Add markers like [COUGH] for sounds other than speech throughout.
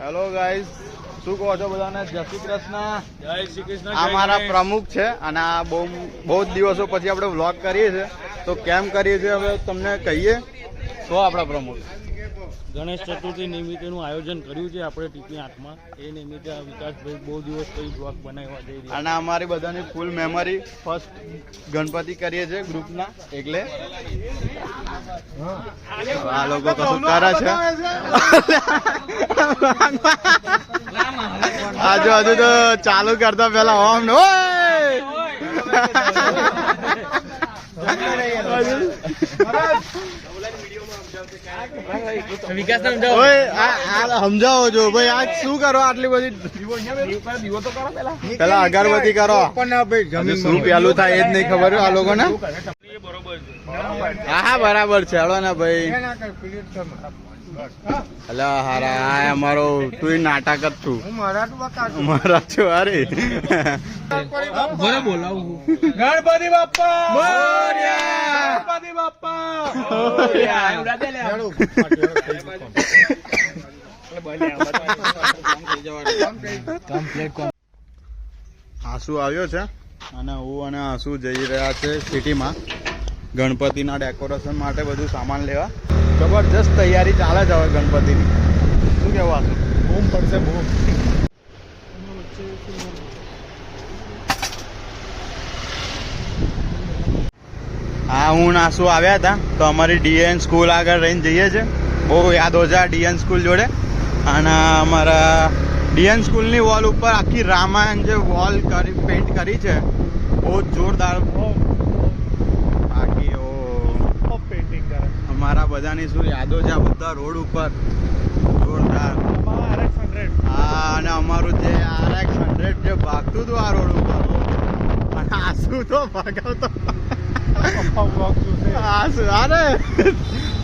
Hello guys શું કહો છો બધાને? જય શ્રી કૃષ્ણ. જય શ્રી કૃષ્ણ આ મારા પ્રમુખ છે અને આ બહુ બહુ જ દિવસો પછી આપણે વ્લોગ કરીએ છીએ. તો કેમ કરીએ છીએ હવે તમને કહીએ? તો આપણા પ્રમુખ? ગણેશ ચતુર્થી નિમિત્તેનું આયોજન કર્યું છે આપણે ટીપી આઠમાં એ નિમિત્તે આ વિકાસભાઈ બહુ દિવસ પછી બ્લોક બનાવવા જઈ રહ્યા અને અમારી બધાની ફૂલ મેમરી ફર્સ્ટ ગણપતિ કરીએ છીએ ગ્રુપના એટલે આ લોકો કશું કરે છે. આજુ હજુ તો ચાલુ કરતા પેલા ઓમ ને [LAUGHS] વિકાસ ઓય આ આ સમજાવો છો ભાઈ આજ શું કરો આટલી બધી? પેલા અગરબત્તી કરો. શું પેલું થાય એ જ નહીં ખબર આ લોકો ને હા બરાબર છે. હળો ને ભાઈ. અલા હારા આ અમારો તું નાટક જ છું. મારા છું. અરે ગણપતિ બાપા મોરયા! ગણપતિ બાપ્પા! આંસુ આવ્યો છે. અને હું અને આંસુ જઈ રહ્યા છે સિટીમાં. ગણપતિના ડેકોરેશન માટે બધું સામાન લેવા. જબરજસ્ત તૈયારી ચાલે છે હવે ગણપતિની. શું કેવું આંસુ બૂમ પડશે બૂમ. હા હું નાસુ આવ્યા હતા. તો અમારી ડીએન સ્કૂલ આગળ રહીને જઈએ છે. બહુ યાદ છે ડીએન સ્કૂલ જોડે. અને અમારા ડીએન સ્કૂલની વોલ ઉપર આખી રામાયણ જે વોલ કરી પેન્ટ કરી છે બહુ જોરદાર જોરદાર બાકી ઓ પેઇન્ટિંગ અમારા બધાની શું યાદો છે આ બધા રોડ ઉપર? જોરદાર. હા, અને અમારું જે આર એક્સ હંડ્રેડ જે ભાગતું હતું આ રોડ ઉપર. અને આસુ તો ભાગાવતો.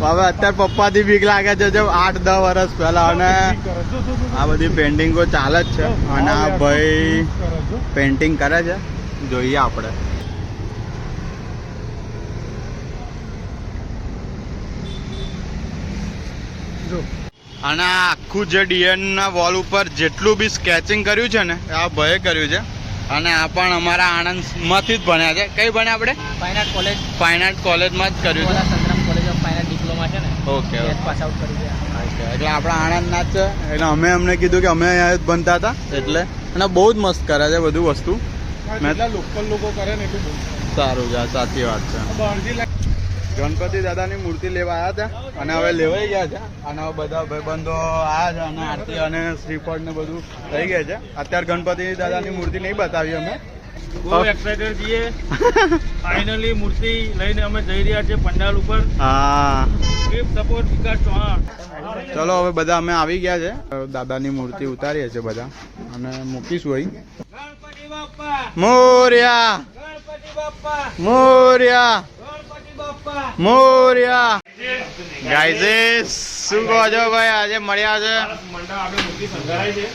હવે અત્યારે પપ્પાથી બીક લાગે છે જે આઠ, દસ વર્ષ પહેલા અને આ બધી પેન્ટિંગો ચાલે જ છે. અને આ ભાઈ પેન્ટિંગ કરે છે. જોઈએ આપણે. અને આખું જે ડીએનના વોલ ઉપર જેટલું બી સ્કેચિંગ કર્યું છે ને આ ભયે કર્યું છે. અને આ પણ અમારા આણંદમાંથી જ ભણ્યા છે. કઈ ભણ્યા આપણે? Fine art college fine art કોલેજમાં જ કર્યું છે. Santram college of fine art diploma છે ને ઓકે પાસ આઉટ કરી છે. એટલે આપણા આણંદના જ છે. એટલે અમે અમને કીધું કે અમે અહીંયા જ બનતા હતા. એટલે અને બહુ જ મસ્ત કરે છે બધું વસ્તુ. મેં લોકલ લોકો કરે ને એટલું સારું છે સાચી વાત છે. ગણપતિ દાદાની મૂર્તિ લેવા આવ્યા હતા અને હવે લેવાઈ ગયા છે. અને હવે બધા ભાઈબંધો આવ્યા છે અને આરતી અને શ્રીફળ ને બધું થઈ ગયા છે. અત્યારે ગણપતિ દાદાની મૂર્તિ નહીં બતાવી અમે. બહુ એક્સાઇટેડ છીએ. ફાઇનલી મૂર્તિ લઈને અમે જઈ રહ્યા છીએ પંડાલ ઉપર. હા. સપોર્ટ વિકાસ ચૌહાણ. ચલો હવે બધા અમે આવી ગયા છે. દાદાની મૂર્તિ ઉતારીએ છીએ બધા. અને મૂકીશું અહીં. મોર્યા. મોર્યા. મોર્યા. ગાઈઝ શું કહો છો ભાઈ? આજે મળ્યા છે.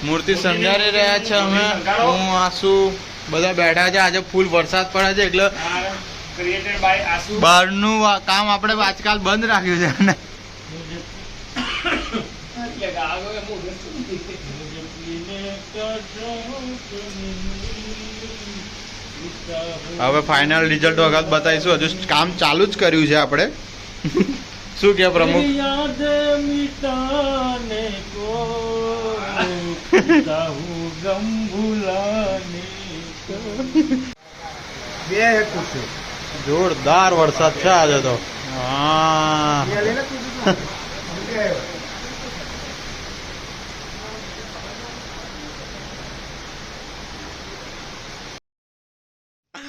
મૂર્તિ સમજાવી રહ્યા છે અમે. હું, આસુ બધા બેઠા છે. આજે ફૂલ વરસાદ પડે છે એટલે બહારનું કામ આપણે આજકાલ બંધ રાખ્યું છે. અને હવે ફાઇનલ રિઝલ્ટ વખત બતાવીશું. હજુ કામ ચાલુ જ કર્યું છે આપણે. શું કે પ્રમુખ? કો જોરદાર વરસાદ છે આજે તો. હા.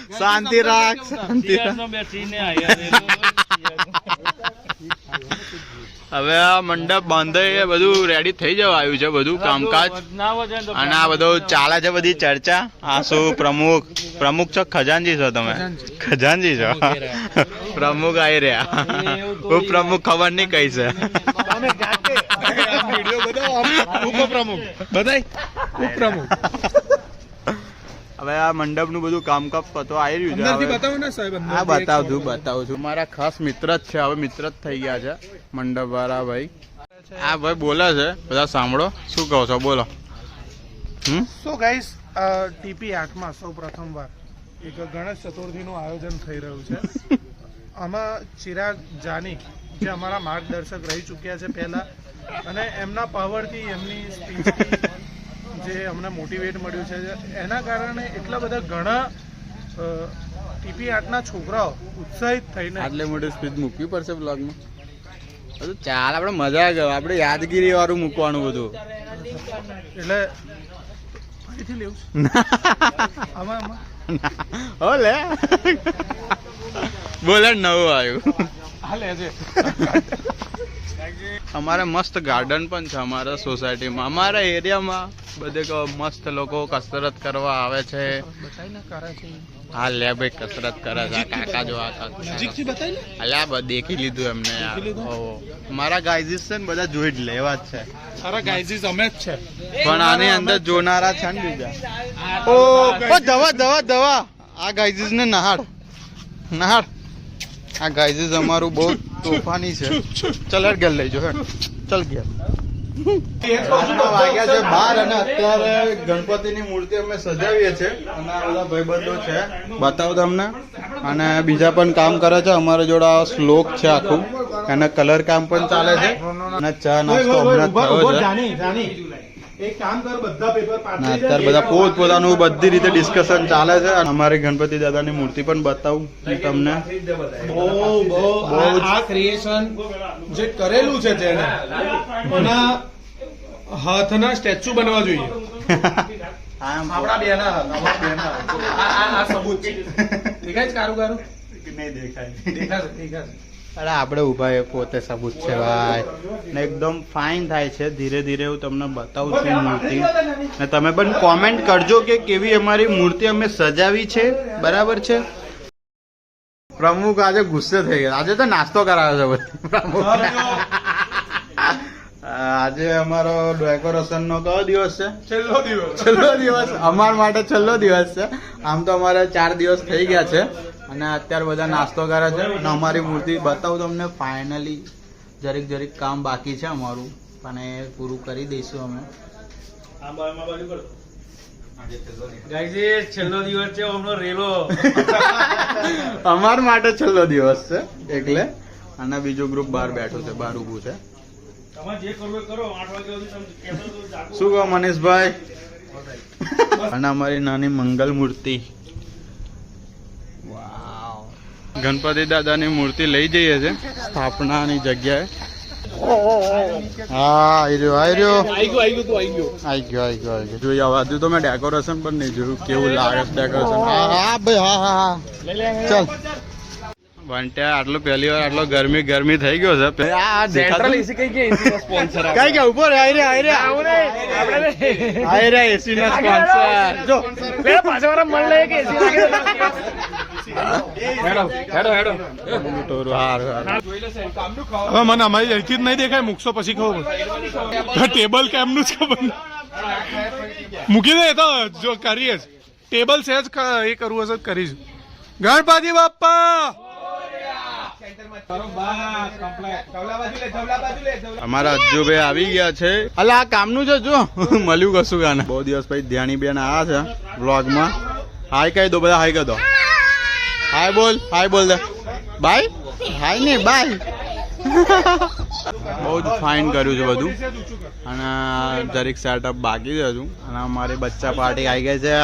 [LAUGHS] શાંતિ રાખ શાંતિ હવે આ મંડપ બાંધાઈ બધું રેડી થઈ જવા આવ્યું છે બધું કામકાજ. અને આ બધું ચાલે છે બધી ચર્ચા. આ શું પ્રમુખ? પ્રમુખ છો? ખજાનજી છો તમે? ખજાનજી. છો? પ્રમુખ આવી રહ્યા. હું પ્રમુખ ખબર નહીં કઈ છે. ઉપપ્રમુખ. બધાય ઉપપ્રમુખ. હવે આ મંડપનું બધું કામકાજ પતો આવી રહ્યું છે બતાવો ને સાહેબ હા બતાવું છું બતાવું. છું. મારા ખાસ મિત્ર જ છે હવે મિત્ર જ થઈ ગયા છે મંડપ વાળા ભાઈ. આ ભાઈ બોલે છે બધા સાંભળો. શું કહો છો બોલો. હમ? સો ગાઈસ ટીપી આઠમાં સૌ પ્રથમવાર એક ગણેશ ચતુર્થીનું આયોજન થઈ રહ્યું છે. [LAUGHS] આમાં ચિરાગ જાની જે અમારા માર્ગદર્શક રહી ચૂક્યા છે પહેલા અને એમના પાવરથી એમની સ્પીચથી જે અમને મોટિવેટ મળ્યું છે એના કારણે એટલા બધા ઘણા ટીપી આર્ટના છોકરાઓ ઉત્સાહિત થઈને આટલે મોટી સ્પીડ મૂકવી પડશે બ્લોગમાં બધું ચાલ આપણે મજા આવે આપણે યાદગીરી વાળું મૂકવાનું બધું. એટલે ફરીથી લેવું આમાં લે. બોલે નવું આવ્યું. હા લેજે અમારે મસ્ત ગાર્ડન પણ છે અમારા સોસાયટીમાં અમારા એરિયામાં બધે મસ્ત લોકો કસરત કરવા આવે છે. હા લે ભાઈ કસરત કરે છે. કાકા જો આ કાકા અલ્યા દેખી લીધું એમને યાર. મારા ગાઈઝીસ છે ને બધા જોઈ જ લેવા જ છે. સારા ગાઈઝીસ અમે જ છે. પણ આની અંદર જોનારા છે ને બીજા. ઓ, દવા દવા દવા. આ ગાઈઝીસ ને નહાડ. નહાડ. આ ગાઈઝીસ અમારું બહુ તોફાની છે. ચલ, હેડ ઘેર લઈ જો, હેડ. ચલ ઘેર વાગ્યા છે બાર અને અત્યારે ગણપતિની મૂર્તિ અમે સજાવીએ છીએ. અને ભાઈબંધો છે. બતાવો તમને. અને બીજા પણ કામ કરે છે. અમારા જોડે શ્લોક છે આખું. એના કલર કામ પણ ચાલે છે. અને ચા નાસ્તો હમણાં થયો છે. એક કામ કર બધા પેપર અને અત્યારે બધા પોત પોતાનું બધી રીતે ડિસ્કશન ચાલે છે અને અમારી ગણપતિ દાદાની મૂર્તિ પણ બતાવું તમને. બહુ બહુ આ- ક્રિએશન જે કરેલું છે તેને એના હાથના સ્ટેચ્યુ બનવા જોઈએ. [LAUGHS] આપણા બેના આ સબૂત છે. દેખાય છે કારું કારું [LAUGHS] નહીં દેખાય. દેખાશે દેખાશે. અરે આપણે ઊભા એ પોતે સબૂત છે ભાઈ. ને એકદમ ફાઇન થાય છે. ધીરે ધીરે હું તમને બતાવું છું મૂર્તિ. ને તમે પણ કોમેન્ટ કરજો કે કેવી અમારી મૂર્તિ અમે સજાવી છે. બરાબર છે? પ્રમુખ આજે ગુસ્સે થઈ ગયા. આજે તો નાસ્તો કરાવ્યો છે પ્રમુખ. આજે અમારો ડેકોરેશન નો કયો દિવસ છે? છેલ્લો દિવસ. છેલ્લો દિવસ. અમાર માટે છેલ્લો દિવસ છે. આમ તો અમારે ચાર દિવસ થઈ ગયા છે. અને અત્યારે બધા નાસ્તો કરે છે. અને અમારી મૂર્તિ બતાવું તમને ફાઇનલી જરીક જરીક કામ બાકી છે અમારું પણ એ પૂરું કરી દઈશું અમે. છેલ્લો દિવસ. છે હમણાં રેલો. [LAUGHS] અમાર માટે છેલ્લો દિવસ છે એટલે. અને બીજું ગ્રુપ બહાર બેઠું છે બહાર ઊભું છે. તમારે જે કરવું એ કરો આઠ વાગ્યા સુધી તમે કહેશો તો જાગો. શું કહો મનીષભાઈ? અને અમારી નાની મંગલ મૂર્તિ. ગણપતિ દાદાની મૂર્તિ લઈ જઈએ છે. સ્થાપનાની જગ્યાએ. હા આઈ રહ્યો આઈ રહ્યો. આઈ ગયો આઈ ગયો આઈ ગયો. જોઈ આવા હજુ તો મેં ડેકોરેશન પણ નહીં જોયું. કેવું લાગે ડેકોરેશન હા હા ભાઈ હા હા હા. ચાલ. વંટ્યા આટલો પહેલી વાર આટલો ગરમી ગરમી થઈ ગયો છે. આ દેખાતું? એસી કઈ કે એસી સ્પોન્સર કઈ ગયા ઉપર આઈ રે આઈ રે. આઈ રે એસી ના સ્પોન્સર જો. પાછા વાળા મન લે કે એસી લાગે. હેડો હેડો હેડો. હવે મને અમારી અહીંથી જ નહીં દેખાય મૂકશો પછી ખબર. ટેબલ કેમનું છે ખબર મૂકી દે તો જો કરીએ જ. ટેબલ છે જ એ કરવું હશે કરીશ કરીશું. ગણપતિ બાપા અમારા અજ્જુભાઈ આવી ગયા છે. અલા આ કામનું છે જો. મળ્યું કશું ગાને? બહુ દિવસ પછી ધ્યાની બેન આ છે વ્લોગમાં. હાય કહી દો બધા હાય કહી દો. હાય બોલ હાય બોલ દે. બાય? હાય ને, બાય. બહુ જ ફાઇન કર્યું છે બધું. અને જરીક સેટઅપ બાકી છે હજુ. અને અમારી બચ્ચા પાર્ટી આવી ગઈ છે.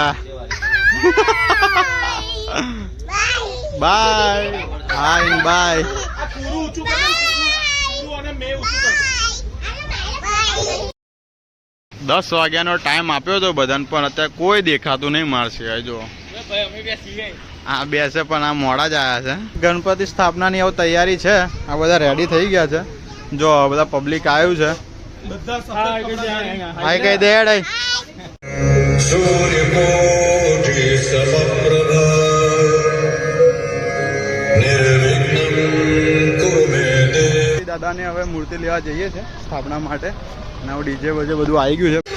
બાય. Hi bye. દસ વાગ્યાનો ટાઈમ આપ્યો હતો બધાને, પણ અત્યારે કોઈ દેખાતું નહીં મારશે જો. ભાઈ અમે આ બેસે પણ આ મોડા જ આવ્યા છે. ગણપતિ સ્થાપનાની હવે તૈયારી છે. આ બધા રેડી થઈ ગયા છે. જો બધા પબ્લિક આવ્યું છે. હાય કહી દે ડાય દાદાને હવે મૂર્તિ લેવા જઈએ છે સ્થાપના માટે. અને ડીજે બજે બધું આવી ગયું છે.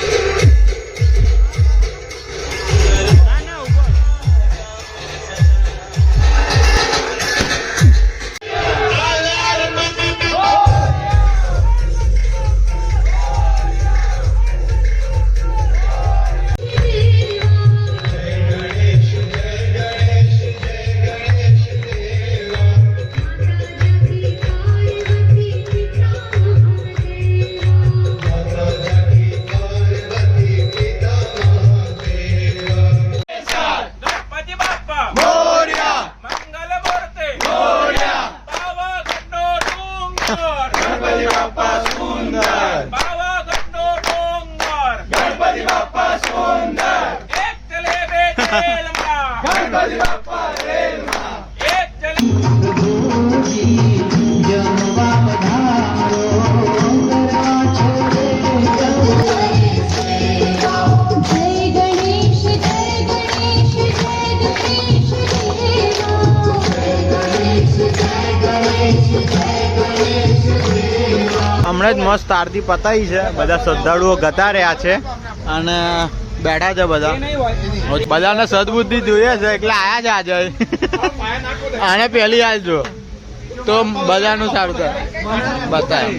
હમણાં જ મસ્ત આરતી પતાવી છે. બધા શ્રદ્ધાળુઓ ગતા રહ્યા છે અને બેઠા છે બધા. બધાને સદબુદ્ધિ જોઈએ છે એટલે આયા જ આજે. આને પહેલી હાલ જો. તો બધાનું સારું થાય બતાય.